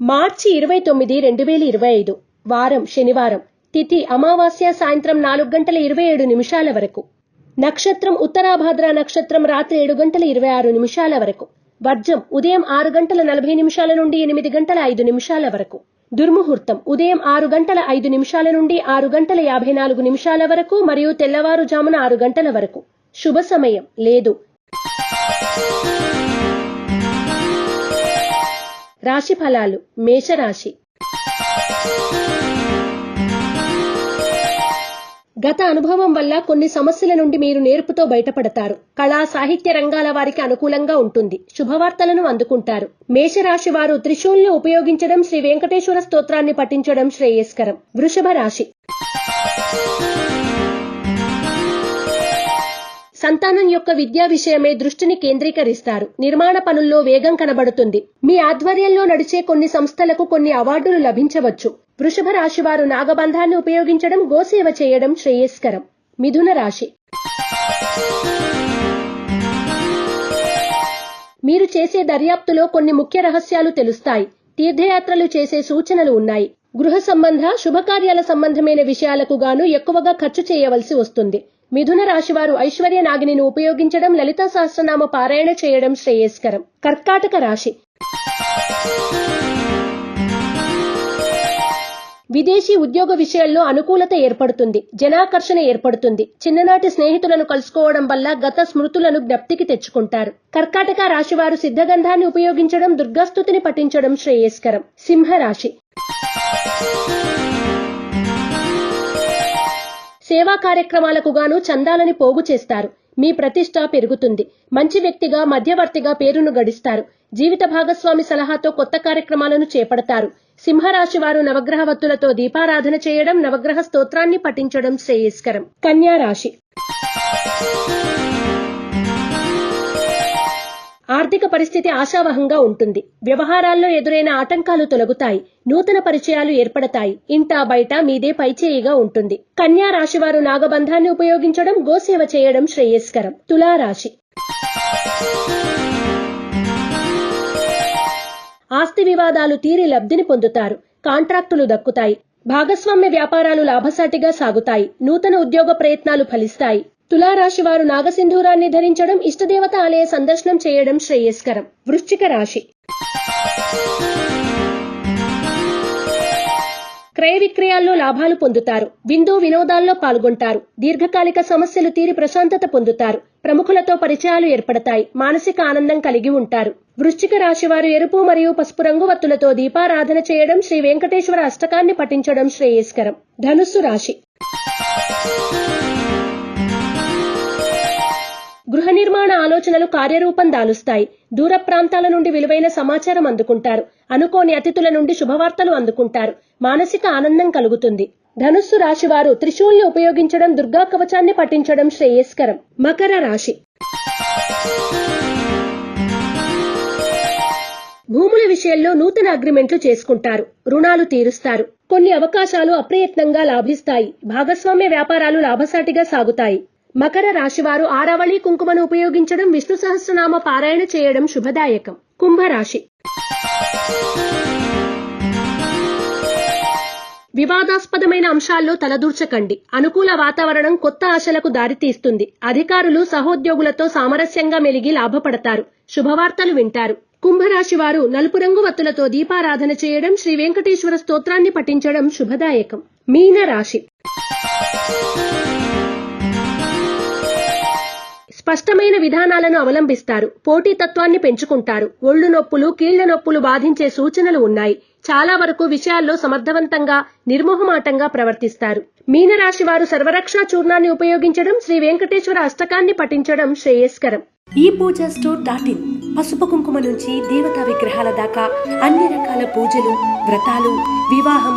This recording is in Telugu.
మార్చి ఇరవై తొమ్మిది రెండు వేల ఇరవై ఐదు. వారం శనివారం. తిథి అమావాస్య సాయంత్రం నాలుగు గంటల ఇరవై ఏడు నిమిషాల వరకు. నక్షత్రం ఉత్తరాభాద్ర నక్షత్రం రాత్రి ఏడు గంటల ఇరవై ఆరు నిమిషాల వరకు. వర్జం ఉదయం ఆరు గంటల నలభై నిమిషాల నుండి ఎనిమిది గంటల ఐదు నిమిషాల వరకు. దుర్ముహూర్తం ఉదయం ఆరు గంటల ఐదు నిమిషాల నుండి ఆరు గంటల యాభై నాలుగు నిమిషాల వరకు మరియు తెల్లవారుజామున ఆరు గంటల వరకు. శుభ సమయం. లేదు. రాశి ఫలాలు మేషరాశి. గత అనుభవం వల్ల కొన్ని సమస్యల నుండి మీరు నేర్పుతో బయటపడతారు. కళా సాహిత్య రంగాల వారికి అనుకూలంగా ఉంటుంది. శుభవార్తలను అందుకుంటారు. మేషరాశి వారు త్రిశూల్ని ఉపయోగించడం శ్రీ వెంకటేశ్వర స్తోత్రాన్ని పఠించడం శ్రేయస్కరం. వృషభ రాశి సంతానం యొక్క విద్యా విషయమే దృష్టిని కేంద్రీకరిస్తారు. నిర్మాణ పనుల్లో వేగం కనబడుతుంది. మీ ఆధ్వర్యంలో నడిచే కొన్ని సంస్థలకు కొన్ని అవార్డులు లభించవచ్చు. వృషభ రాశి వారు నాగబంధాన్ని ఉపయోగించడం గోసేవ చేయడం శ్రేయస్కరం. మిథున రాశి. మీరు చేసే దర్యాప్తులో కొన్ని ముఖ్య రహస్యాలు తెలుస్తాయి. తీర్థయాత్రలు చేసే సూచనలు ఉన్నాయి. గృహ సంబంధ శుభకార్యాల సంబంధమైన విషయాలకు గాను ఎక్కువగా ఖర్చు చేయవలసి వస్తుంది. మిథున రాశివారు ఐశ్వర్య నాగిని ఉపయోగించడం లలిత సహస్రనామ పారాయణ చేయడం శ్రేయస్కరం. కర్కాటక రాశి. విదేశీ ఉద్యోగ విషయాల్లో అనుకూలత ఏర్పడుతుంది జనాకర్షణ ఏర్పడుతుంది. చిన్ననాటి స్నేహితులను కలుసుకోవడం వల్ల గత స్మృతులను జ్ఞప్తికి తెచ్చుకుంటారు. కర్కాటక రాశివారు సిద్ధగంధాన్ని ఉపయోగించడం దుర్గాస్తుతిని పఠించడం శ్రేయస్కరం. సింహరాశి. సేవా కార్యక్రమాలకు గాను చందాలని పోగు చేస్తారు. మీ ప్రతిష్ట పెరుగుతుంది. మంచి వ్యక్తిగా మధ్యవర్తిగా పేరును గడిస్తారు. జీవిత భాగస్వామి సలహాతో కొత్త కార్యక్రమాలను చేపడతారు. సింహరాశి వారు నవగ్రహ వత్తులతో దీపారాధన చేయడం నవగ్రహ స్తోత్రాన్ని పఠించడం శ్రేయస్కరం. కన్యా రాశి ఆర్థిక పరిస్థితి ఆశావహంగా ఉంటుంది. వ్యవహారాల్లో ఎదురైన ఆటంకాలు తొలగుతాయి. నూతన పరిచయాలు ఏర్పడతాయి. ఇంటా బయట మీదే పైచేయిగా ఉంటుంది. కన్యా రాశివారు నాగబంధాన్ని ఉపయోగించడం గోసేవ చేయడం శ్రేయస్కరం. తులారాశి. ఆస్తి వివాదాలు తీరి లబ్ధిని పొందుతారు. కాంట్రాక్టులు దక్కుతాయి. భాగస్వామ్య వ్యాపారాలు లాభసాటిగా సాగుతాయి. నూతన ఉద్యోగ ప్రయత్నాలు ఫలిస్తాయి. తులారాశి వారు నాగసింధూరాన్ని ధరించడం ఇష్టదేవత ఆలయ సందర్శనం చేయడం శ్రేయస్కరం. వృశ్చిక రాశి. క్రయ విక్రయాల్లో లాభాలు పొందుతారు. విందు వినోదాల్లో పాల్గొంటారు. దీర్ఘకాలిక సమస్యలు తీరి ప్రశాంతత పొందుతారు. ప్రముఖులతో పరిచయాలు ఏర్పడతాయి. మానసిక ఆనందం కలిగి ఉంటారు. వృశ్చిక రాశి వారు ఎరుపు మరియు పసుపు రంగు వత్తులతో దీపారాధన చేయడం శ్రీ వెంకటేశ్వర అష్టకాన్ని పఠించడం శ్రేయస్కరం. ధనుస్సు రాశి. గృహ నిర్మాణ ఆలోచనలు కార్యరూపం దాలుస్తాయి. దూర ప్రాంతాల నుండి విలువైన సమాచారం అందుకుంటారు. అనుకోని అతిథుల నుండి శుభవార్తలు అందుకుంటారు. మానసిక ఆనందం కలుగుతుంది. ధనుస్సు రాశి వారు త్రిశూల్ని ఉపయోగించడం దుర్గా కవచాన్ని పఠించడం శ్రేయస్కరం. మకర రాశి. భూముల విషయంలో నూతన అగ్రిమెంట్లు చేసుకుంటారు. రుణాలు తీరుస్తారు. కొన్ని అవకాశాలు అప్రయత్నంగా లాభిస్తాయి. భాగస్వామ్య వ్యాపారాలు లాభసాటిగా సాగుతాయి. మకర రాశివారు ఆరవళి కుంకుమను ఉపయోగించడం విష్ణు సహస్రనామ పారాయణ చేయడం శుభదాయకం. కుంభరాశి. వివాదాస్పదమైన అంశాల్లో తలదూర్చకండి. అనుకూల వాతావరణం కొత్త ఆశలకు దారితీస్తుంది. అధికారులు సహోద్యోగులతో సామరస్యంగా మెలిగి లాభపడతారు. శుభవార్తలు వింటారు. కుంభరాశి వారు నలుపు రంగు వత్తులతో దీపారాధన చేయడం శ్రీ వెంకటేశ్వర స్తోత్రాన్ని పఠించడం శుభదాయకం. మీన రాశి స్పష్టమైన విధానాలను అవలంబిస్తారు. పోటీతత్వాన్ని పెంచుకుంటారు. ఒళ్ళు నొప్పులు కీళ్ళ నొప్పులు బాధించే సూచనలు ఉన్నాయి. చాలా వరకు విషయాల్లో సమర్థవంతంగా నిర్మోహమాటంగా ప్రవర్తిస్తారు. మీనరాశి వారు సర్వరక్షణ చూర్ణాన్ని ఉపయోగించడం శ్రీ వెంకటేశ్వర అష్టకాన్ని పఠించడం శ్రేయస్కరం. ఈ పూజ స్టోర్ డాట్ ఇన్. పసుపు కుంకుమ నుంచి దేవతా విగ్రహాల దాకా అన్ని రకాల పూజలు వ్రతాలు వివాహం